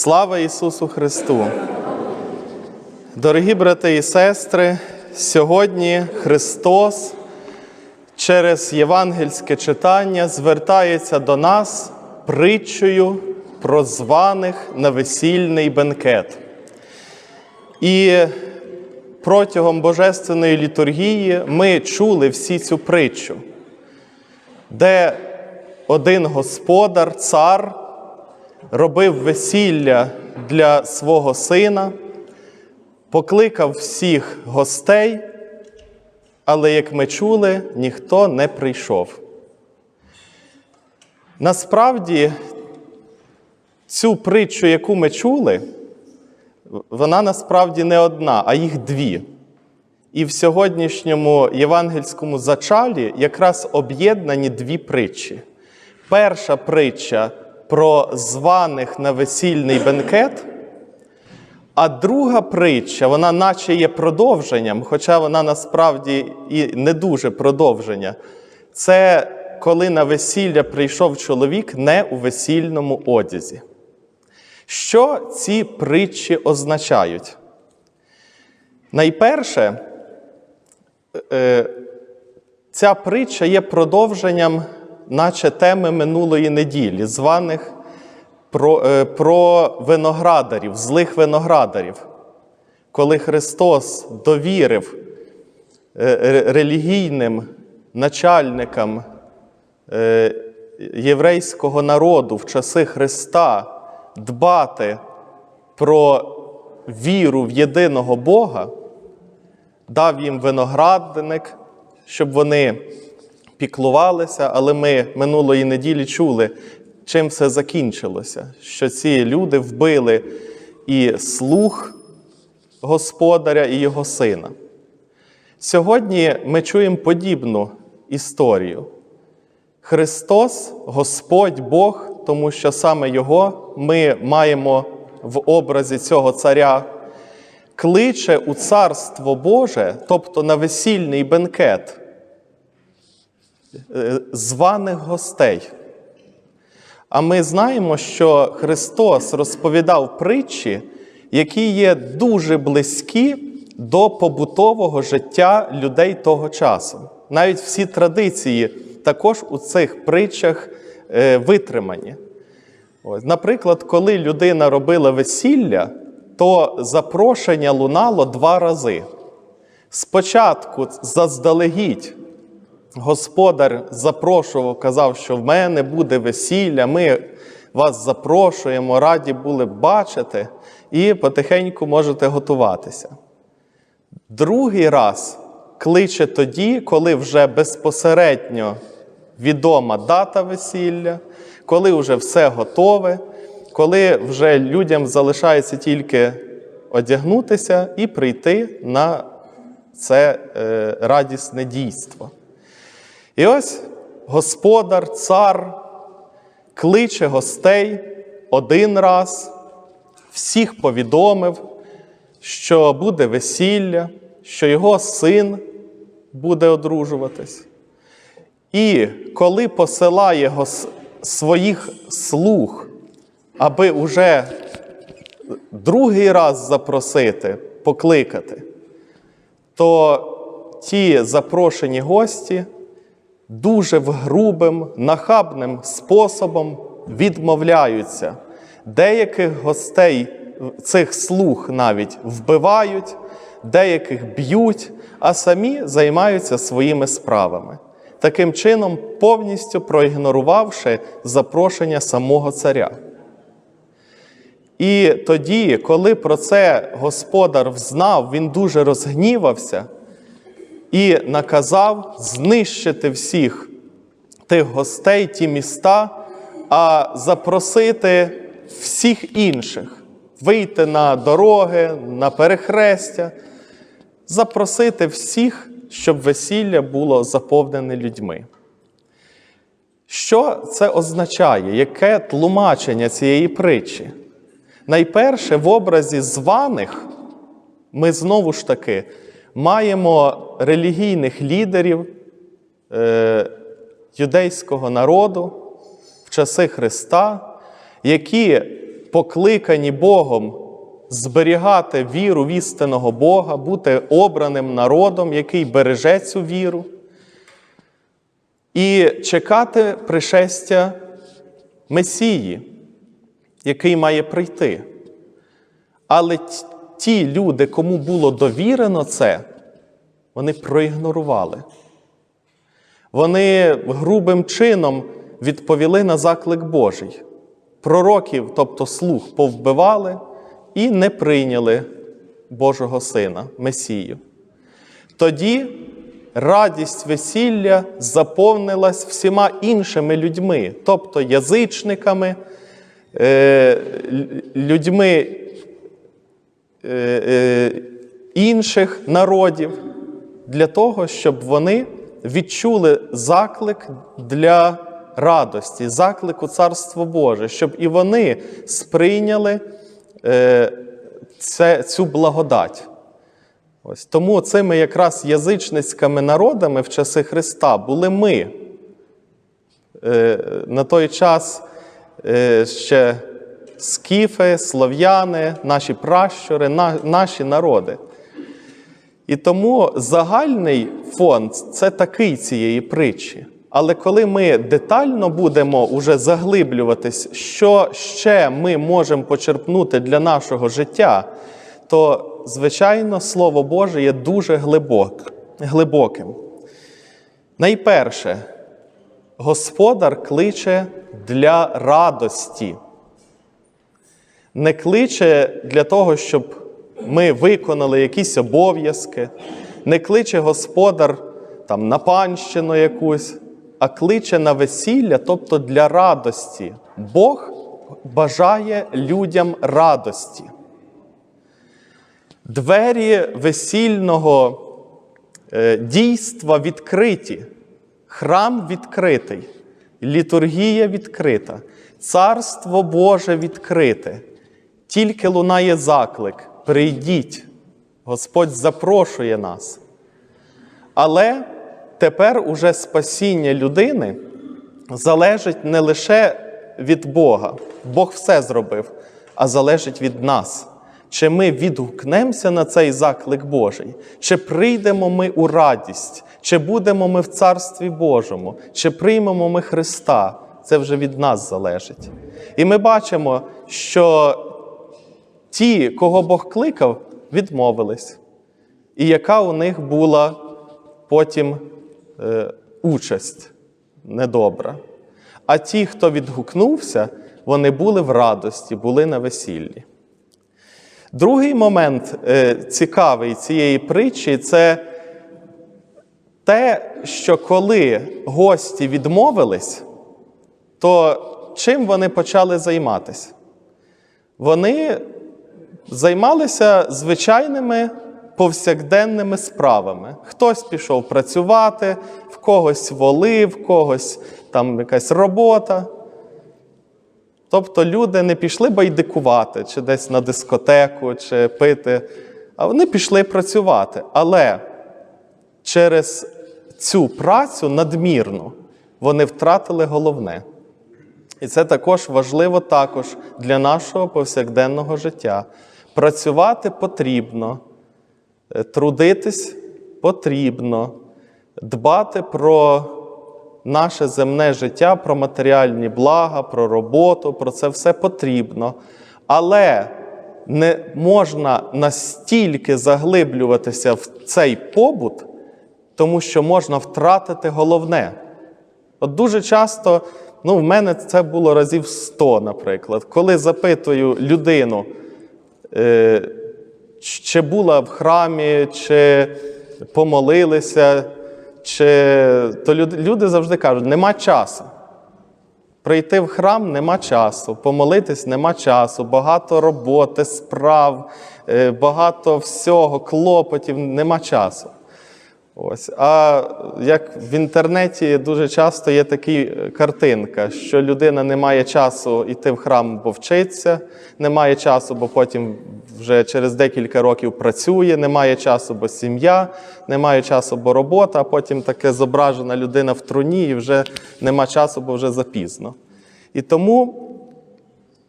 Слава Ісусу Христу! Дорогі брати і сестри, сьогодні Христос через євангельське читання звертається до нас притчею про званих на весільний бенкет. І протягом Божественної літургії ми чули всі цю притчу, де один господар, цар, робив весілля для свого сина, покликав всіх гостей, але, як ми чули, ніхто не прийшов. Насправді, цю притчу, яку ми чули, вона насправді не одна, а їх дві. І в сьогоднішньому євангельському зачалі якраз об'єднані дві притчі. Перша притча про званих на весільний бенкет, а друга притча, вона наче є продовженням, хоча вона насправді і не дуже продовження. Це коли на весілля прийшов чоловік не у весільному одязі. Що ці притчі означають? Найперше, е, ця притча є продовженням, наче теми минулої неділі, званих про, е, про виноградарів, злих виноградарів, коли Христос довірив е, релігійним начальникам е, єврейського народу в часи Христа дбати про віру в єдиного Бога, дав їм виноградник, щоб вони піклувалися, але ми минулої неділі чули, чим все закінчилося, що ці люди вбили і слух господаря, і його сина. Сьогодні ми чуємо подібну історію. Христос, Господь Бог, тому що саме Його ми маємо в образі цього царя, кличе у Царство Боже, тобто на весільний бенкет, е, званих гостей. А ми знаємо, що Христос розповідав притчі, які є дуже близькі до побутового життя людей того часу. Навіть всі традиції також у цих притчах витримані. Ось, наприклад, коли людина робила весілля, то запрошення лунало два рази. Спочатку заздалегідь господар запрошував, казав, що в мене буде весілля, ми вас запрошуємо, раді були б бачити, і потихеньку можете готуватися. Другий раз кличе тоді, коли вже безпосередньо відома дата весілля, коли вже все готове, коли вже людям залишається тільки одягнутися і прийти на це е, радісне дійство. І ось господар, цар кличе гостей один раз, всіх повідомив, що буде весілля, що його син буде одружуватись. І коли посилає гос- своїх слуг, аби уже другий раз запросити, покликати, то ті запрошені гості дуже грубим, нахабним способом відмовляються. Деяких гостей, цих слуг навіть вбивають, деяких б'ють, а самі займаються своїми справами. Таким чином, повністю проігнорувавши запрошення самого царя. І тоді, коли про це господар взнав, він дуже розгнівався і наказав знищити всіх тих гостей, ті міста, а запросити всіх інших, вийти на дороги, на перехрестя, запросити всіх, щоб весілля було заповнене людьми. Що це означає? Яке тлумачення цієї притчі? Найперше, в образі званих ми знову ж таки маємо релігійних лідерів е, юдейського народу в часи Христа, які покликані Богом зберігати віру в істинного Бога, бути обраним народом, який береже цю віру, і чекати пришестя Месії, який має прийти. Але ті люди, кому було довірено це, вони проігнорували. Вони грубим чином відповіли на заклик Божий. Пророків, тобто слух, повбивали і не прийняли Божого Сина, Месію. Тоді радість весілля заповнилась всіма іншими людьми, тобто язичниками, е, людьми е, е, інших народів, для того, щоб вони відчули заклик для радості, заклик у Царство Боже, щоб і вони сприйняли це, цю благодать. Ось тому цими якраз язичницькими народами в часи Христа були ми. Е, на той час е, ще скіфи, слов'яни, наші пращури, наші народи. І тому загальний фон це такий цієї притчі. Але коли ми детально будемо уже заглиблюватись, що ще ми можемо почерпнути для нашого життя, то, звичайно, Слово Боже є дуже глибок, глибоким. Найперше, Господар кличе для радості. Не кличе для того, щоб ми виконали якісь обов'язки, не кличе Господар там, на панщину якусь, а кличе на весілля, тобто для радості. Бог бажає людям радості. Двері весільного е, дійства відкриті, храм відкритий, літургія відкрита, царство Боже відкрите. Тільки лунає заклик: прийдіть, Господь запрошує нас. Але тепер уже спасіння людини залежить не лише від Бога, Бог все зробив, а залежить від нас. Чи ми відгукнемося на цей заклик Божий, чи прийдемо ми у радість, чи будемо ми в Царстві Божому, чи приймемо ми Христа, це вже від нас залежить. І ми бачимо, що ті, кого Бог кликав, відмовились. І яка у них була потім участь недобра. А ті, хто відгукнувся, вони були в радості, були на весіллі. Другий момент е, цікавий цієї притчі це те, що коли гості відмовились, то чим вони почали займатися? Вони займалися звичайними повсякденними справами. Хтось пішов працювати, в когось воли, в когось там якась робота. Тобто люди не пішли байдикувати, чи десь на дискотеку, чи пити, а вони пішли працювати. Але через цю працю надмірну вони втратили головне. І це також важливо також для нашого повсякденного життя. Працювати потрібно, трудитись потрібно, дбати про наше земне життя, про матеріальні блага, про роботу, про це все потрібно. Але не можна настільки заглиблюватися в цей побут, тому що можна втратити головне. От дуже часто, ну, в мене це було разів 100, наприклад, коли запитую людину, е, чи була в храмі, чи помолилися, чи... то люди, завжди кажуть, нема часу. Прийти в храм нема часу, помолитись нема часу, багато роботи, справ, е, багато всього, клопотів, нема часу. Ось. А як в інтернеті дуже часто є така картинка, що людина не має часу йти в храм, бо вчиться, не має часу, бо потім вже через декілька років працює, не має часу, бо сім'я, не має часу, бо робота, а потім таке зображена людина в труні і вже нема часу, бо вже запізно. І тому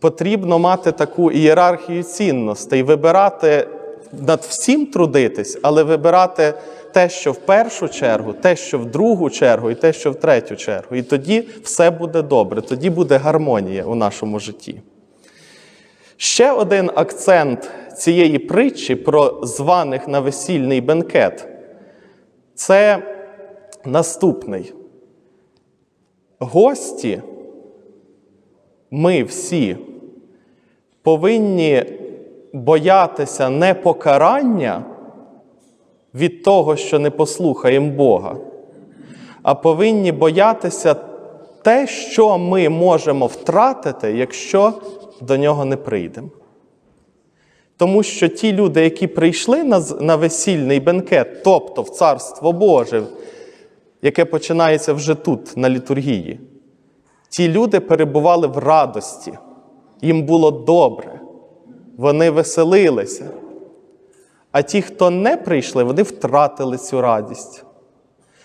потрібно мати таку ієрархію цінностей, вибирати над всім трудитись, але вибирати те, що в першу чергу, те, що в другу чергу, і те, що в третю чергу. І тоді все буде добре, тоді буде гармонія у нашому житті. Ще один акцент цієї притчі про званих на весільний бенкет це наступний. Гості, ми всі повинні боятися не покарання від того, що не послухаємо Бога, а повинні боятися те, що ми можемо втратити, якщо до нього не прийдемо. Тому що ті люди, які прийшли на, весільний бенкет, тобто в Царство Боже, яке починається вже тут, на літургії, ті люди перебували в радості, їм було добре, вони веселилися. А ті, хто не прийшли, вони втратили цю радість.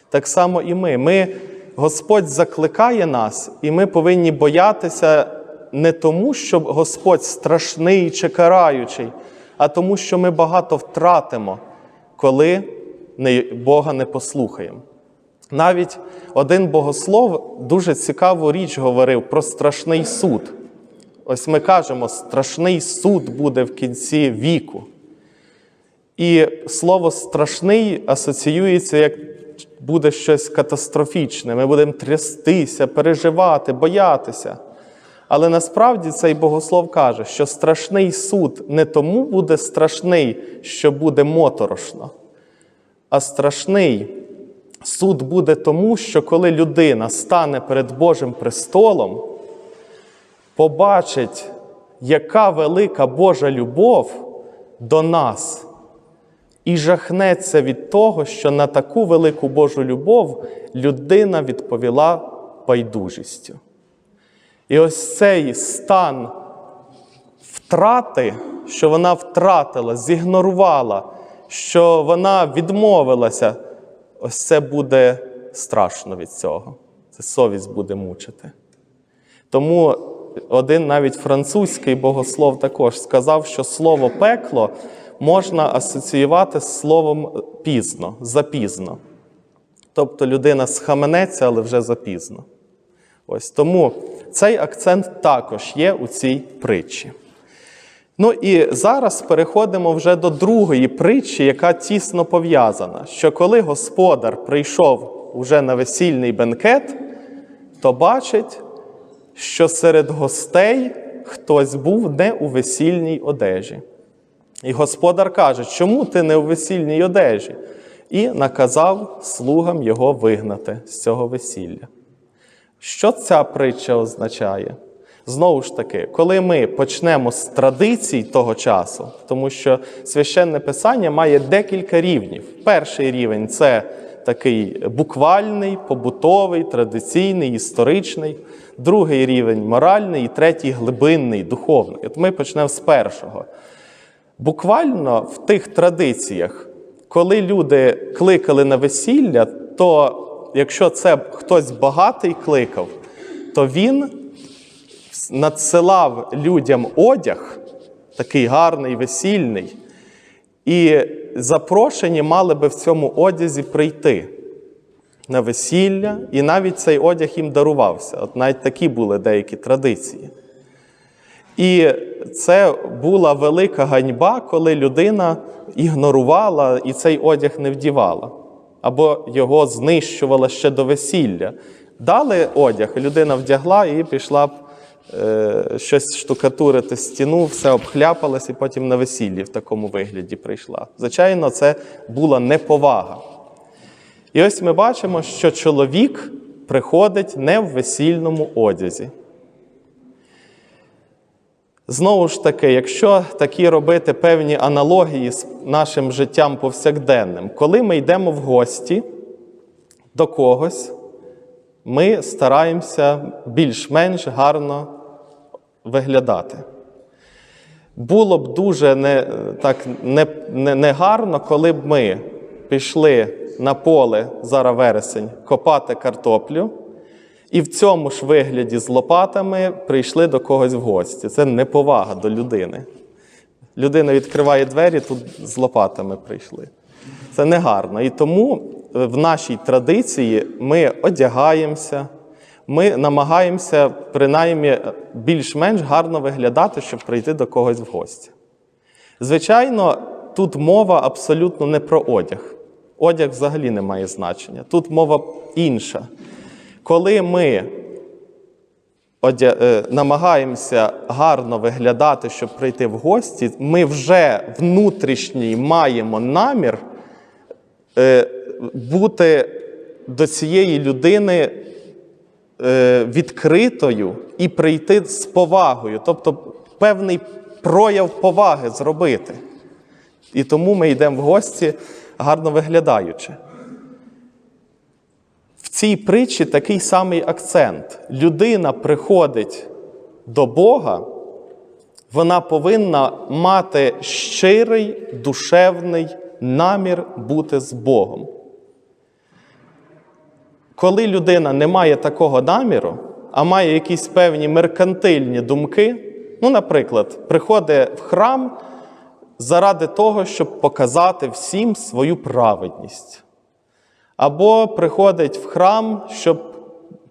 Так само і ми. ми. Господь закликає нас, і ми повинні боятися не тому, що Господь страшний чи караючий, а тому, що ми багато втратимо, коли Бога не послухаємо. Навіть один богослов дуже цікаву річ говорив про страшний суд. Ось ми кажемо, страшний суд буде в кінці віку. І слово страшний асоціюється як буде щось катастрофічне. Ми будемо трястися, переживати, боятися. Але насправді цей богослов каже, що страшний суд не тому буде страшний, що буде моторошно, а страшний суд буде тому, що коли людина стане перед Божим престолом, побачить, яка велика Божа любов до нас, і жахнеться від того, що на таку велику Божу любов людина відповіла байдужістю. І ось цей стан втрати, що вона втратила, зігнорувала, що вона відмовилася, ось це буде страшно від цього. Це совість буде мучити. Тому один навіть французький богослов також сказав, що слово пекло можна асоціювати з словом пізно, запізно. Тобто людина схаменеться, але вже запізно. Ось тому цей акцент також є у цій притчі. Ну і зараз переходимо вже до другої притчі, яка тісно пов'язана, що коли господар прийшов уже на весільний бенкет, то бачить, що серед гостей хтось був не у весільній одежі. І господар каже, чому ти не у весільній одежі? І наказав слугам його вигнати з цього весілля. Що ця притча означає? Знову ж таки, коли ми почнемо з традицій того часу, тому що священне писання має декілька рівнів. Перший рівень це такий буквальний, побутовий, традиційний, історичний, другий рівень моральний, і третій глибинний, духовний. От ми почнемо з першого. Буквально в тих традиціях, коли люди кликали на весілля, то якщо це хтось багатий кликав, то він надсилав людям одяг, такий гарний, весільний, і запрошені мали би в цьому одязі прийти на весілля, і навіть цей одяг їм дарувався. От навіть такі були деякі традиції. І це була велика ганьба, коли людина ігнорувала і цей одяг не вдівала, або його знищувала ще до весілля. Дали одяг, людина вдягла і пішла щось штукатурити стіну, все обхляпалось, і потім на весіллі в такому вигляді прийшла. Звичайно, це була неповага. І ось ми бачимо, що чоловік приходить не в весільному одязі. Знову ж таки, якщо такі робити певні аналогії з нашим життям повсякденним, коли ми йдемо в гості до когось, ми стараємося більш-менш гарно виглядати. Було б дуже не, так, не, не, не гарно, коли б ми пішли на поле зараз вересень копати картоплю, і в цьому ж вигляді з лопатами прийшли до когось в гості. Це неповага до людини. Людина відкриває двері, тут з лопатами прийшли. Це негарно. І тому в нашій традиції ми одягаємося, ми намагаємося принаймні більш-менш гарно виглядати, щоб прийти до когось в гості. Звичайно, тут мова абсолютно не про одяг. Одяг взагалі не має значення. Тут мова інша. Коли ми е, намагаємося гарно виглядати, щоб прийти в гості, ми вже внутрішній маємо намір е, бути до цієї людини відкритою і прийти з повагою, тобто певний прояв поваги зробити. І тому ми йдемо в гості гарно виглядаючи. В цій притчі такий самий акцент. Людина приходить до Бога, вона повинна мати щирий душевний намір бути з Богом. Коли людина не має такого наміру, а має якісь певні меркантильні думки, ну, наприклад, приходить в храм заради того, щоб показати всім свою праведність. Або приходить в храм, щоб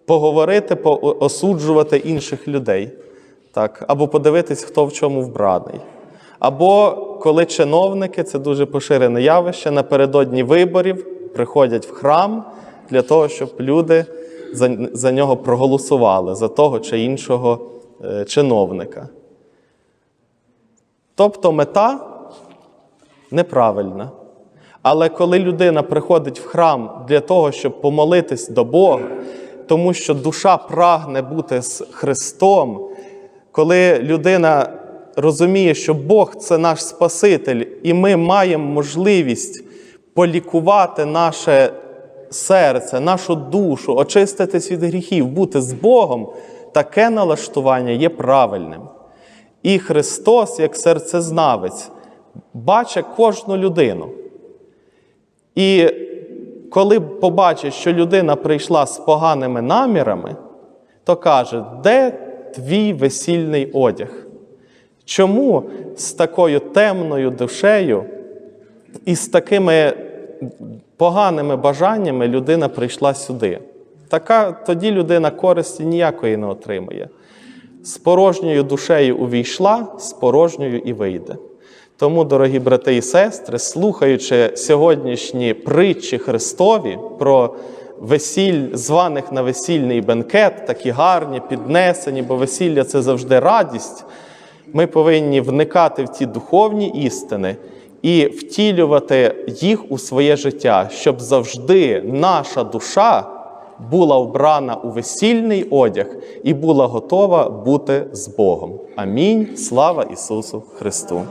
поговорити, осуджувати інших людей, так, або подивитись, хто в чому вбраний. Або коли чиновники, це дуже поширене явище, напередодні виборів приходять в храм для того, щоб люди за, за нього проголосували, за того чи іншого е, чиновника. Тобто мета неправильна. Але коли людина приходить в храм для того, щоб помолитись до Бога, тому що душа прагне бути з Христом, коли людина розуміє, що Бог це наш Спаситель, і ми маємо можливість полікувати наше серце, нашу душу, очиститись від гріхів, бути з Богом, таке налаштування є правильним. І Христос, як серцезнавець, бачить кожну людину. І коли побачить, що людина прийшла з поганими намірами, то каже, де твій весільний одяг? Чому з такою темною душею і з такими поганими бажаннями людина прийшла сюди? Така тоді людина користі ніякої не отримає. З порожньою душею увійшла, з порожньою і вийде. Тому, дорогі брати і сестри, слухаючи сьогоднішні притчі Христові про весіль, званих на весільний бенкет, такі гарні, піднесені, бо весілля це завжди радість, ми повинні вникати в ті духовні істини і втілювати їх у своє життя, щоб завжди наша душа була вбрана у весільний одяг і була готова бути з Богом. Амінь. Слава Ісусу Христу!